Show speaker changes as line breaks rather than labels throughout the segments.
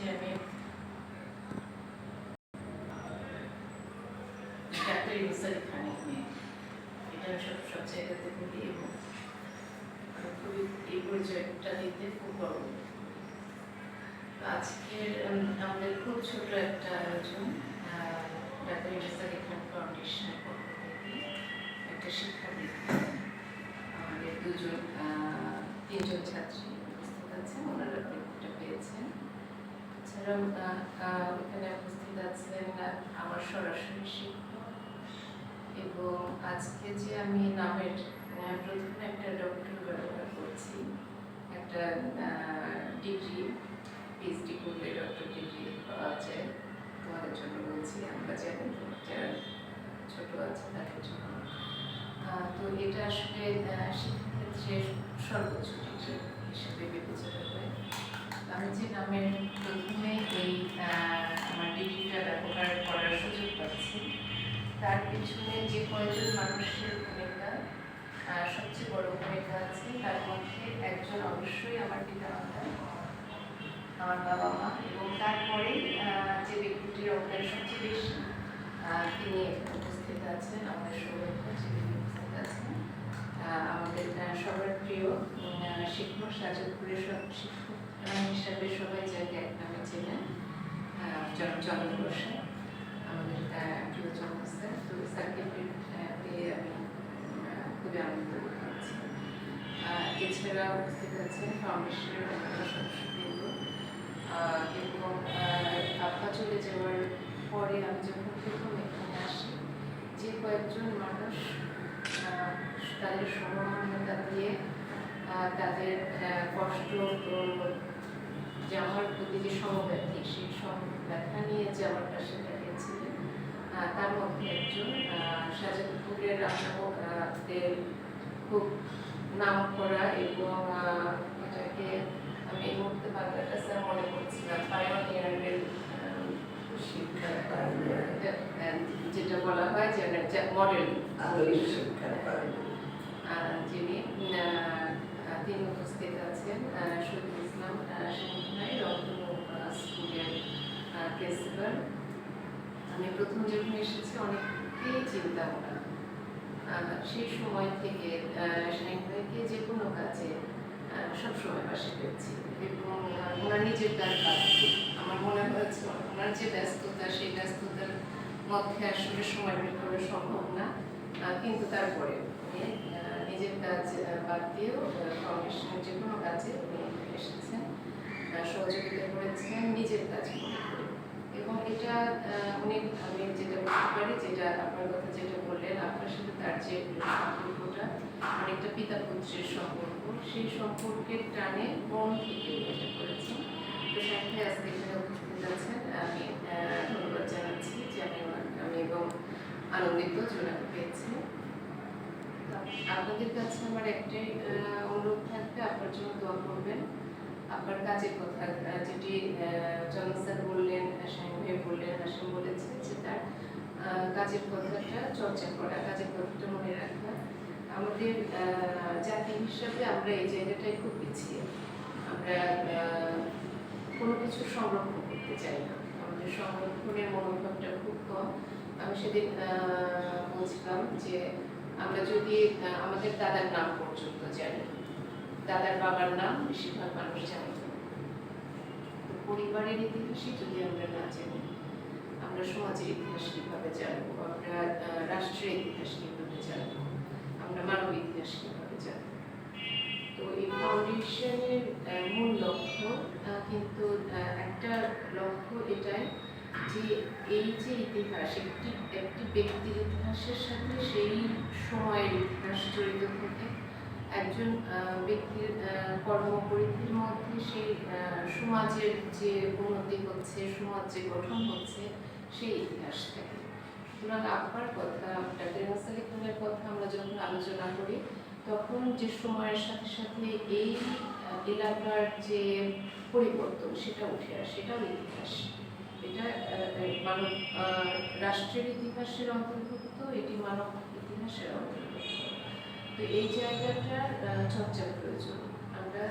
যে আমি পরিচয়টা দিতে খুব গর্ব আজকে আমাদের খুব ছোট একটা আয়োজন ডাক্তার ইউসার খান ফাউন্ডেশনের একটা শিক্ষাবৃত্তি আমাদের দুজন আহ, তিনজন ছাত্রী উপস্থিত আছেন ওনারা বৃত্তিটা পেয়েছেন আহ, এখানে উপস্থিত আছেন আমার সরাসরি শিক্ষক এবং আজকে যে আমি নামের প্রথমে একটা ডক্টর ব্যবহার করছি একটা ডিগ্রি পিএইচডি করলে ডক্টর ডিগ্রি পাওয়া যায়। তোমাদের জন্য বলছি আমরা জানি যারা ছোট আছে তাদের জন্য। তো এটা আসলে শিক্ষাক্ষেত্রে সর্বোচ্চ ডিগ্রি হিসেবে বিবেচিত হয়। আমি প্রথমে এই আমার ডিগ্রিটা ব্যবহার করার সুযোগ পাচ্ছি। তার পিছনে যে কয়জন মানুষের ভূমিকা সবচেয়ে বড় ভূমিকা আছে, তার মধ্যে একজন অবশ্যই আমার পিতামাতা, আমার বাবা মা এবং তারপরে যে ব্যক্তিটির অবদান সবচেয়ে বেশি তিনি উপস্থিত আছেন, আমাদের সৌভাগ্য যিনি উপস্থিত আছেন। আমাদের সবার প্রিয় শিক্ষক সাজকপুরের সব শিক্ষক হিসাবে সবাই যাকে এক নামে চেনেন জন বসে আমাদের আহ, প্রিয় চন্দ্র স্যার তো স্যারকে পেয়ে আমি খুবই আনন্দ আহ, এছাড়া উপস্থিত আছেন ফাউন্ডেশনের অন্যান্য সদস্যবৃন্দ। এবং আপা চলে যাওয়ার পরে আমি যখন প্রথম এখানে আসি যে কয়েকজন মানুষ তাদের সমমান্যতা দিয়ে তাদের কষ্ট যে আমার প্রতি যে সমব্যথী সেই সমব্যথা নিয়ে যে আমার পাশে দাঁড়িয়েছিলেন তার মধ্যে একজন সাজাদপুরের আপনাদের খুব নাম করা এবং এটাকে আমি এই মুহূর্তে বাংলাটা স্যার মনে করছিলাম পায়োনিয়ারের যেটা বলা হয় যে মডেল যিনি তিনি উপস্থিত আছেন। এসেছি অনেককেই চিন্তাম না সেই সময় থেকে আহ, যে কোনো কাজে সবসময় পাশে পেয়েছি। এবং ওনার নিজের কাজ আমার মনে হয়েছে ওনার যে ব্যস্ততা সেই ব্যস্ততার মধ্যে আসলে সময় বের করা সম্ভব না। কিন্তু তারপরে নিজের কাজ বাদ দিয়েও ফাউন্ডেশনের যে কোনো কাজে উনি এসেছেন সহযোগিতা করেছেন নিজের কাজ করে এটা উনি আমি যেটা বলতে পারি, যেটা আপনার কথা যেটা বললেন, আপনার সাথে তার যে সম্পর্কটা, অনেকটা পিতা পুত্রের সম্পর্ক, সেই সম্পর্কের টানে মন থেকে এটা করেছেন তো সাথে আজকে এখানে উপস্থিত আছেন, আমি ধন্যবাদ জানাচ্ছি যে আমি আমি এবং আনন্দিত যে ওনাকে পেয়েছি। আপনাদের কাছে আমার একটাই অনুরোধ থাকবে আপনার জন্য দোয়া করবেন আপনার কাজের কথা যেটি স্যার বললেন শাহিন ভাই বললেন হাসিম বলেছে যে তার কাজের কথাটা, চর্চা করা, কাজের কথাটা মনে রাখা আমাদের জাতি হিসাবে আমরা এই জায়গাটায় খুব পিছিয়ে। আমরা কোনো কিছু সংরক্ষণ করতে চাই না। আমাদের সংরক্ষণের মনোভাবটা খুব কম। আমি সেদিন বলছিলাম যে আমরা যদি আমাদের দাদার নাম পর্যন্ত জানি দাদার বাবার নাম বেশিরভাগ মানুষ জানে। পরিবারের ইতিহাসই যদি আমরা না জানি, আমরা সমাজের ইতিহাস কীভাবে জানব? আমরা রাষ্ট্রের ইতিহাস কীভাবে জানব? আমরা মানব ইতিহাস কীভাবে জানব? তো এই ফাউন্ডেশনের মূল লক্ষ্য কিন্তু একটা লক্ষ্য এটাই যে এই যে ইতিহাস, একটি একটি ব্যক্তির ইতিহাসের সাথে সেই সময়ের ইতিহাস জড়িত থাকে। একজন ব্যক্তির কর্মপরিধির মধ্যে সেই সমাজের যে উন্নতি হচ্ছে, সমাজ যে গঠন হচ্ছে, সেই ইতিহাস থাকে। সুতরাং আপনার কথা, ডাক্তার মাসালি খানের কথা আমরা যখন আলোচনা করি, তখন যে সময়ের সাথে সাথে এই এলাকার যে পরিবর্তন, সেটা উঠে আসে, সেটাও ইতিহাস। এটা মানব রাষ্ট্রের ইতিহাসের অন্তর্ভুক্ত, এটি মানব ইতিহাসের অন্তর্ভুক্ত। এই জায়গাটা চর্চার প্রয়োজন। আমরা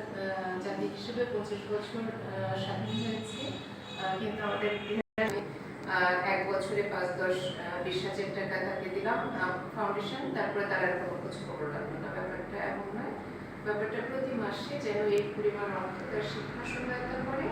জাতি হিসেবে পঁচিশ বছর স্বাধীন হয়েছি। কিন্তু আমাদের এক বছরে পাঁচ, দশ বিশ হাজার টাকা তাকে দিলাম ফাউন্ডেশন তারপরে তার আর কোনো কিছু খবর রাখল না। ব্যাপারটা এমন নয়। ব্যাপারটা প্রতি মাসে যেন এই পরিমাণ অর্থ তার শিক্ষা সহায়তা করে